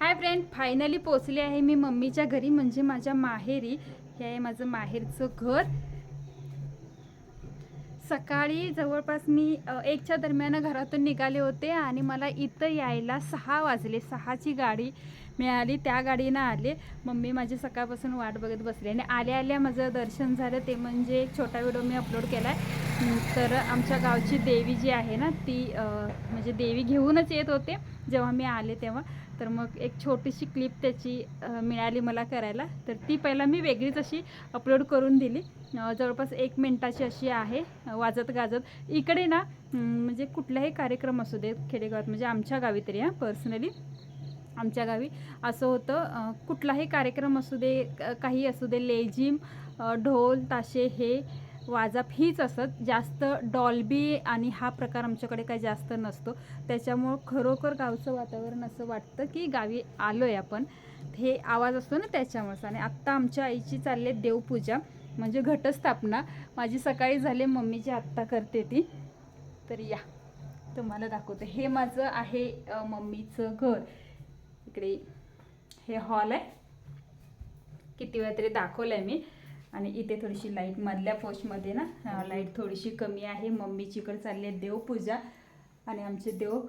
Hi friend finally पोचले आहे मी मम्मीच्या घरी म्हणजे माझ्या माहेरी. हे आहे माझं माहेरचं घर. सकाळी जवळपास मी एकच्या दरम्यान घरातून निघाले होते आणि मला इथं यायला सहा वाजले. सहाची गाडी मिळाली त्या गाडीनं आले. मम्मी माझी सकाळपासून वाट बघत बसली आणि आल्या आल्या माझं दर्शन झालं. ते म्हणजे एक छोटा व्हिडिओ मी अपलोड केला आहे तर आमच्या गावची देवी जी आहे ना ती म्हणजे देवी घेऊनच येत होते. जेव्हा मी आले तेव्हा तर मग एक छोटीशी क्लिप त्याची मिळाली मला करायला. तर ती पहिला मी वेगळीच अशी अपलोड करून दिली. जवळपास एक मिनटाची अशी आहे वाजत गाजत. इकडे ना म्हणजे कुठलाही कार्यक्रम असू दे खेडेगावात म्हणजे आमच्या गावी तरी हां पर्सनली आमच्या गावी असं होतं कुठलाही कार्यक्रम असू दे काही असू दे लेझिम ढोल ताशे हे वाजप हीच असत. जास्त डॉल्बी आणि हा प्रकार आमच्याकडे काही जास्त नसतो. त्याच्यामुळं खरोखर गावचं वातावरण असं वाटतं की गावी आलो आहे आपण. हे आवाज असतो ना त्याच्यामुळेच. आणि आत्ता आमच्या आईची चालली आहे देवपूजा म्हणजे घटस्थापना. माझी सकाळी झाली मम्मीची आत्ता करते ती. तर या. तुम्हाला दाखवते. हे माझं आहे मम्मीचं घर. इकडे हे हॉल आहे. किती वेळा तरी दाखवलं आहे मी. आणि इथे थोडीशी लाइट मधल्या पोस्टमध्ये ना लाइट थोडीशी कमी आहे. मम्मीची इकडे चालली आहे देवपूजा. आणि आमचे देव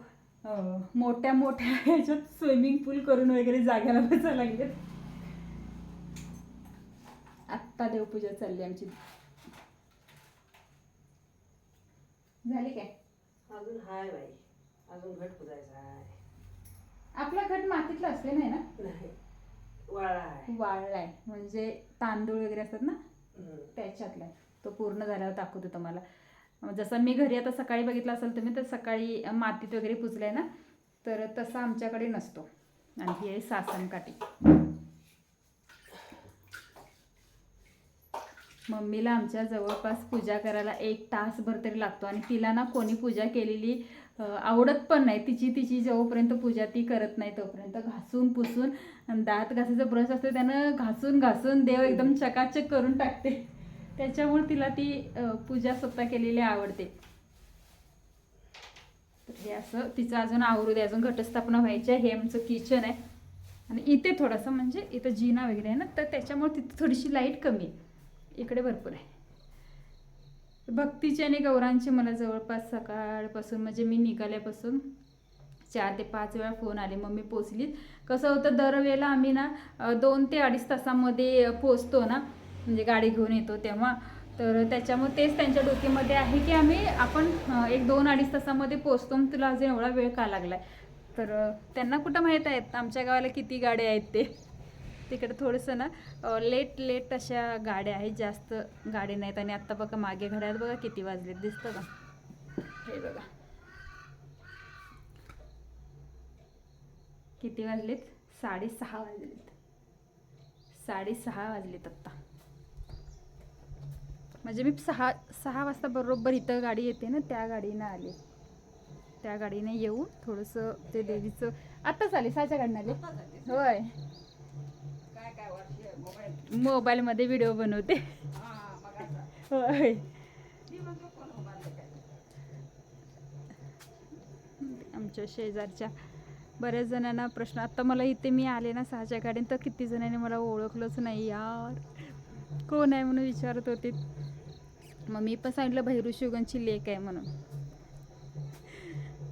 मोठ्या मोठ्या ह्याच्यात स्विमिंग पूल करून वगैरे जाग्याला बसायला लागलेत. आत्ता देवपूजा चालली आमची. झाली काय? अजून हाय बाई. अजून घट पुजायचा आहे. आपला घट मातीतला असले नाही ना? वाळलाय. म्हणजे तांदूळ वगैरे असतात ना. त्याच्यातला आहे. तो पूर्ण झाल्यावर दाखवते तुम्हाला जसं मी घरी आता सकाळी बघितलं असेल तुम्ही तर सकाळी मातीत वगैरे पुजलाय ना तर तसा आमच्याकडे नसतो. आणि ही आहे सासनकाठी मम्मीला आमच्या जवळपास पूजा करायला एक तासभर तरी लागतो आणि तिला ना कोणी पूजा केलेली आवडत पण नाही. तिची तिची जेव्हापर्यंत पूजा ती करत नाही तोपर्यंत घासून पुसून दात घासाचा ब्रश असतो त्यानं घासून घासून देव एकदम चकाचक करून टाकते. त्याच्यामुळे तिला ती पूजा स्वतः केलेली आवडते. तर हे असं तिचं अजून आवरू दे अजून घटस्थापना व्हायची आहे. हे आमचं किचन आहे. आणि इथे थोडंसं म्हणजे इथं जिना वगैरे आहे ना तर त्याच्यामुळे तिथं थोडीशी लाइट कमी आहे. इकडे भरपूर आहे. भक्तीची आणि गौरांची मला जवळपास सकाळपासून म्हणजे मी निघाल्यापासून चार ते पाच वेळा फोन आले. मग मी पोचलीच कसं होतं दरवेळेला आम्ही ना दोन ते अडीच तासामध्ये पोचतो ना म्हणजे गाडी घेऊन येतो तेव्हा. तर त्याच्यामुळे तेच त्यांच्या डोक्यामध्ये आहे की आम्ही आपण एक दोन अडीच तासामध्ये पोचतो मग तुला अजून एवढा वेळ का लागला तर त्यांना कुठं माहीत आहेत? आमच्या गावाला किती गाड्या आहेत ते? तिकडे थोडंसं ना लेट लेट अशा गाड्या आहेत जास्त गाड्या नाहीत आणि आत्ता बघा मागे घड्याळ बघा किती वाजलेत दिसतं का? हे बघा. किती वाजलेत? साडेसहा वाजलेत. साडेसहा वाजलेत आत्ता. म्हणजे मी सहा सहा वाजता बरोबर इथं गाडी येते ना त्या गाडीनं आले. त्या गाडीने येऊन थोडंसं ते देवीचं आत्ताच आले सहाच्या गाडीनं आले. होय काय काय वर्ष मोबाईल मोबाईलमध्ये व्हिडिओ बनवते. होय. आमच्या शेजारच्या बऱ्याच जणांना प्रश्न आता मला इथे मी आले ना सहाच्या गाडीन तर किती जणांनी मला ओळखलंच नाही यार. कोण आहे म्हणून विचारत होते. मग मी पण सांगितलं भैरू शिवगणची लेक आहे म्हणून.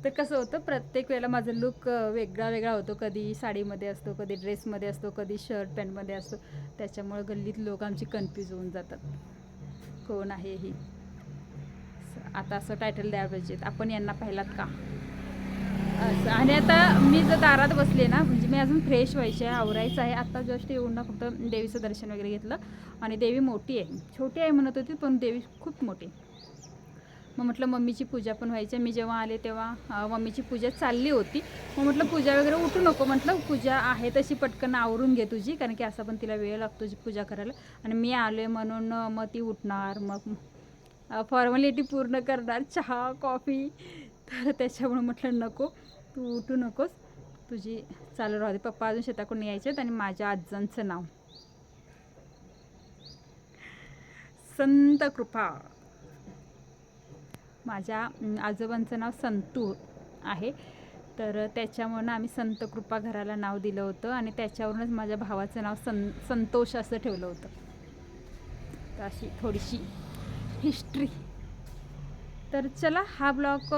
तर कसं होतं प्रत्येक वेळेला माझा लुक वेगळा वेगळा होतो. कधी साडीमध्ये असतो कधी ड्रेसमध्ये असतो कधी शर्ट पॅन्टमध्ये असतो. त्याच्यामुळे गल्लीत लोक आमची कन्फ्यूज होऊन जातात. कोण आहे ही? आता असं टायटल द्यायला पाहिजेत. आपण यांना पाहिलात का? असं आणि आता मी जर दारात बसले ना म्हणजे मी अजून फ्रेश व्हायचे आहे आवरायचं आहे. आता जस्ट येऊन ना फक्त देवीचं दर्शन वगैरे घेतलं. आणि देवी मोठी आहे. छोटी आहे म्हणत होती पण देवी खूप मोठी मग म्हटलं मम्मीची पूजा पण व्हायची. मी जेव्हा आले तेव्हा मम्मीची पूजा चालली होती. मग म्हटलं पूजा वगैरे उठू नको. म्हटलं पूजा आहे तशी पटकन आवरून घे तुझी कारण की असा पण तिला वेळ लागतो पूजा करायला. आणि मी आले म्हणून मग ती उठणार. मग फॉर्मॅलिटी पूर्ण करणार चहा कॉफी तर त्याच्यामुळे म्हटलं नको. तू उठू नकोस. तुझी चालू राहते पप्पा अजून शेताकडून यायचे आहेत आणि माझ्या आजांचं नाव. संत कृपा. माझ्या आजोबांचं नाव संतू आहे. तर त्याच्यामुळं आम्ही संत कृपा घराला नाव दिलं होतं आणि त्याच्यावरूनच माझ्या भावाचं नाव सं संतोष असं ठेवलं होतं. तर अशी थोडीशी हिस्ट्री तर चला हा ब्लॉग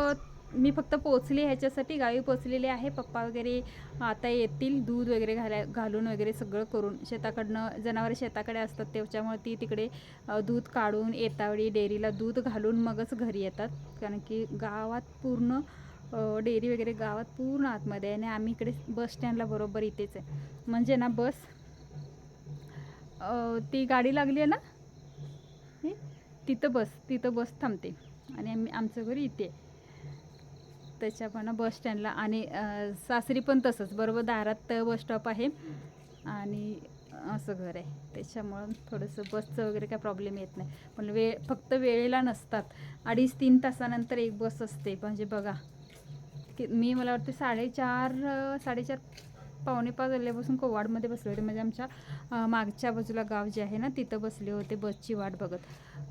मी फक्त पोचले ह्याच्यासाठी गावी पोचलेले आहे. पप्पा वगैरे आता येतील. दूध वगैरे घाला घालून वगैरे सगळं करून. शेताकडनं जनावरं शेताकडे असतात त्याच्यामुळे ती तिकडे दूध काढून येतावेळी डेअरीला दूध घालून मगच घरी येतात. कारण की गावात पूर्ण डेअरी वगैरे गावात पूर्ण आतमध्ये आहे आणि आम्ही इकडे बस स्टँडला बरोबर इथेच आहे. म्हणजे ना बस ती गाडी लागली आहे ना? तिथं बस तिथं बस थांबते. आणि आम्ही आमचं घर इथे आहे. त्याच्यापणा बस स्टँडला आणि सासरी पण तसंच. बरोबर दारात बस स्टॉप आहे. आणि असं घर आहे. त्याच्यामुळं थोडंसं बसचं वगैरे काय प्रॉब्लेम येत नाही. पण वेळ फक्त वेळेला नसतात. अडीच तीन तासानंतर एक बस असते. म्हणजे बघा की मी मला वाटते साडेचार साडेचार पावणे पाच वाजल्यापासून कोवाडमध्ये बसले होते. म्हणजे आमच्या मागच्या बाजूला गाव जे आहे ना तिथं बसले होते बसची वाट बघत.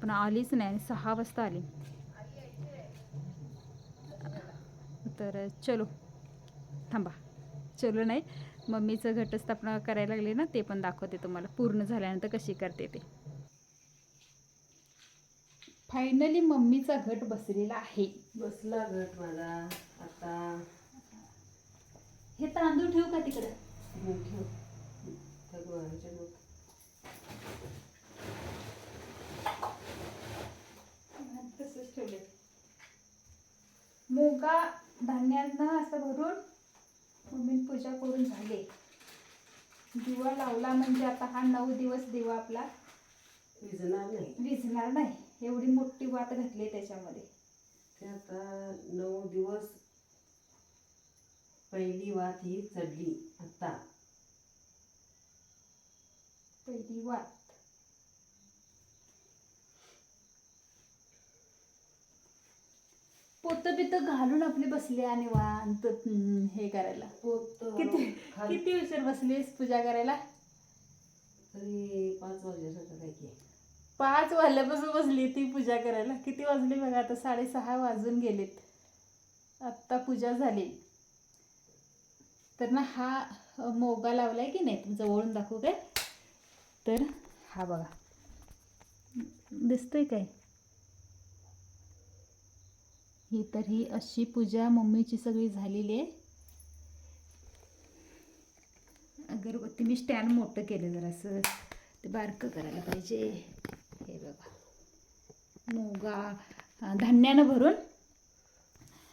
पण आलीच नाही आणि सहा वाजता आली. तर चलो. थांबा. चलो नाही. मम्मीचं घटस्थापना करायला लागली ना ते पण दाखवते तुम्हाला. पूर्ण झाल्यानंतर कशी करते ते. फायनली मम्मीचा घट बसलेला आहे. बसला घट माझा. आता हे तांदूळ ठेवू का तिकडे? तसंच ठेवले मुगा धान्यानं असं भरून मम्मी पूजा करून झाले. दिवा लावला म्हणजे आता हा नऊ दिवस दिवा आपला विजणार नाही. विझणार नाही. एवढी मोठी वात घातली त्याच्यामध्ये. ते आता नऊ दिवस पहिली वात ही चढली आता. पहिली वात. पोत बित घालून आपली बसली आणि वांत हे करायला. किती किती उशीर बसलीस पूजा करायला? पाच वाजल्यासारखं पाच वाजल्यापासून बसली ती पूजा करायला. किती वाजले बघा आता साडेसहा वाजून गेलेत. आत्ता पूजा झाली. तर ना हा मोगा लावलाय की नाही? जवळून दाखवू काय? तर हा बघा. दिसतोय काय? ही तर ही अशी पूजा मम्मीची सगळी झालेली आहे. अगरबत्ती मी स्टँड मोठं केलं जरासं ते बारकं करायला पाहिजे. हे बघा. मुगा धान्यानं भरून.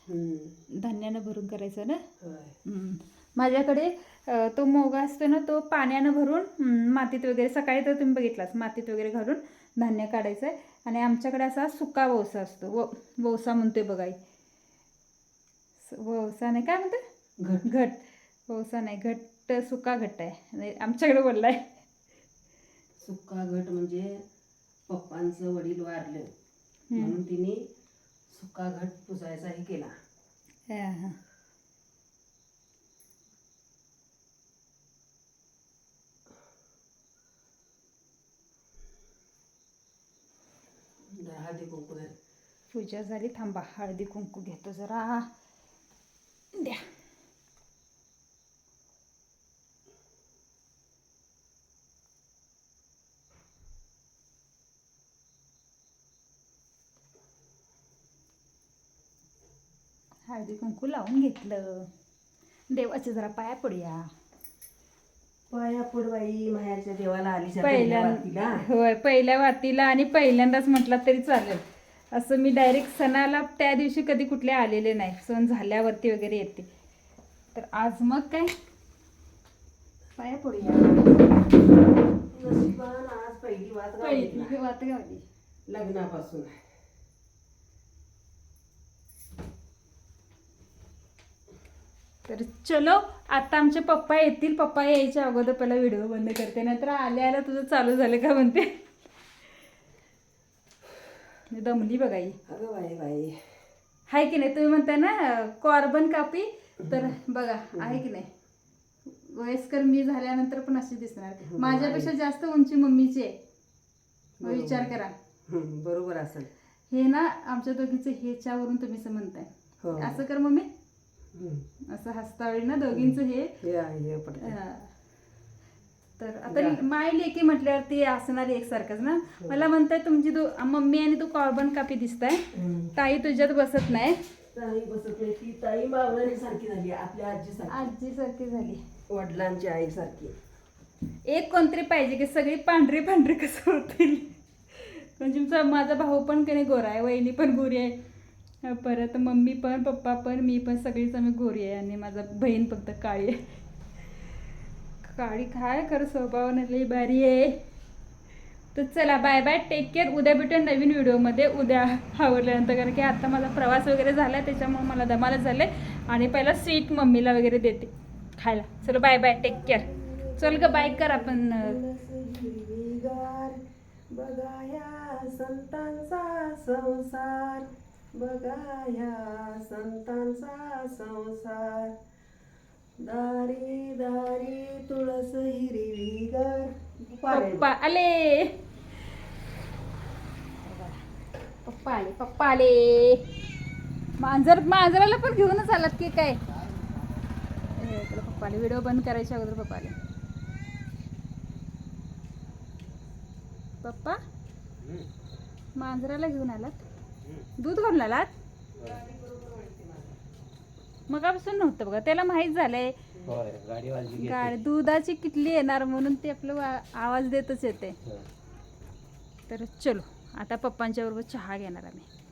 हम्म. धान्यानं भरून करायचं ना. माझ्याकडे तो मोगा असतो ना तो पाण्यानं भरून मातीत वगैरे सकाळी तर तुम्ही बघितलास मातीत वगैरे घालून धान्य काढायचं आहे आणि आमच्याकडे असा सुका वौसा असतो. व वौसा म्हणतोय बघाई वौसा नाही काय म्हणते घट. घट. वौसा नाही घट्ट सुका घट्ट आहे. आणि आमच्याकडे बोललाय. सुक्का घट म्हणजे पप्पांचं वडील वारलं. म्हणून तिने सुक्का घट पुसायचा हे केला. हा, हा. जरा हळदी कुंकू झाली पूजा झाली थांबा हळदी कुंकू घेतो जरा. द्या. हळदी कुंकू लावून घेतलं. देवाचे जरा पाया पडूया. पाया पुडबाई माहेरच्या देवाला आली पहिल्यांदा होय पहिल्या वातीला आणि पहिल्यांदाच म्हटलं तरी चालेल. असं मी डायरेक्ट सणाला त्या दिवशी कधी कुठले आलेले नाही. सण झाल्यावरती वगैरे येते. तर आज मग काय? पाया नशिबान आज पहिली वात पहिली वात गावली लग्नापासून. तर चलो आता आमचे पप्पा येतील. पप्पा यायच्या अगोदर पहिला व्हिडिओ बंद करते नाहीतर आल्या आल्या तुझं चालू झालं का म्हणते. दमली बघा ही. अगं बाई बाई. आहे की नाही? तुम्ही म्हणताय ना कॉर्बन कापी? तर बघा आहे की नाही? वयस्कर मी झाल्यानंतर पण अशी दिसणार. माझ्यापेक्षा जास्त उंची मम्मीची आहे. विचार करा. बरोबर असेल. हे ना आमच्या दोघीचं ह्याच्यावरून तुम्ही असं म्हणताय. हो. असं कर मम्मी. असं हसतावेळी ना दोघींचं हे? हे हे हा. तर आता माय लेकी म्हटल्यावरती असणार एकसारखंच ना? मला म्हणताय तुमची तू मम्मी आणि तू कॉर्बन कापी दिसताय. ताई तुझ्यात बसत नाही. ताई बसत नाही. ती ताई मावळणी सारखी झाली आपल्या आजी आजी सारखी झाली. वडिलांची आई सारखी एक कोणतरी पाहिजे की सगळी पांढरी पांढरी कसं होतील? म्हणजे तुमचा माझा भाऊ पण कधी गोरा आहे वहिनी पण गोरी आहे. परत मम्मी पण पप्पा पण मी पण सगळीच आम्ही गोरी आहे आणि माझा बहीण फक्त काळी आहे. काळी काय खर स्वभावानं लई भारी आहे. तर चला बाय बाय टेक केअर उद्या भेटूया नवीन व्हिडिओमध्ये. उद्या आवडल्यानंतर कारण की आता माझा प्रवास वगैरे झाला आहे त्याच्यामुळे मला दमाला झाले आणि पहिला स्वीट मम्मीला वगैरे देते खायला. चलो बाय बाय टेक केअर चल ग बाय कर आपण. हिरवीगार बघाया संतांचा संसार. बघाया संतांचा संसार. दारी दारी तुळस हिरवीगार पप्पा आले. पप्पा आले पप्पा आले. मांजर मांजराला पण घेऊनच आलात की काय? इकडे पप्पा आले व्हिडिओ बंद करायच्या अगोदर पप्पा आले. पप्पा मांजराला घेऊन आलात? दूध घालून मगापासून नव्हतं बघा त्याला माहीत झालंय. गाडी दुधाची किटली येणार म्हणून ते आपलं आवाज देतच येते. तर चलो आता पप्पांच्या बरोबर चहा घेणार आम्ही.